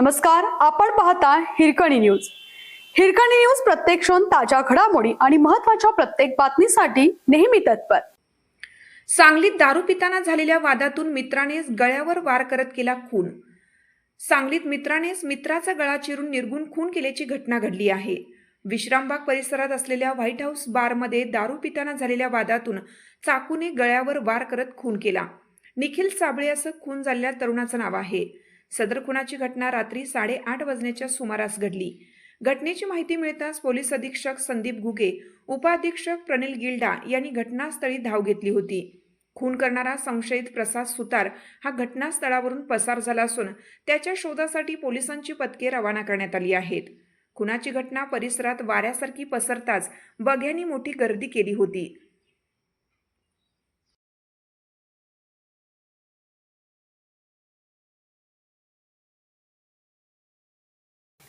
नमस्कार आपण पाहता हिरकणी न्यूज. हिरकणी न्यूज प्रत्येक क्षण ताज्या घडामोडी आणि महत्त्वाच्या प्रत्येक बातमीसाठी नेहमी तत्पर. सांगलीत दारू पिताना झालेल्या वादातून मित्रानेच गळ्यावर वार करत केला खून. सांगलीत मित्रानेच मित्राचा गळा चिरून निर्गुण खून केल्याची घटना घडली आहे. विश्रामबाग परिसरात असलेल्या व्हाईट हाऊस बारमध्ये दारू पिताना झालेल्या वादातून चाकूने गळ्यावर वार करत खून केला. निखिल साबळे असं खून झालेल्या तरुणाचं नाव आहे. सदर खुनाची घटना रात्री साडेआठ वाजण्याच्या सुमारास घडली. घटनेची माहिती मिळताच पोलीस अधीक्षक संदीप घुगे उपाधीक्षक प्रनिल गिल्डा यांनी घटनास्थळी धाव घेतली होती. खून करणारा संशयित प्रसाद सुतार हा घटनास्थळावरून पसार झाला असून त्याच्या शोधासाठी पोलिसांची पथके रवाना करण्यात आली आहेत. खुनाची घटना परिसरात वाऱ्यासारखी पसरताच बघ्यांनी मोठी गर्दी केली होती.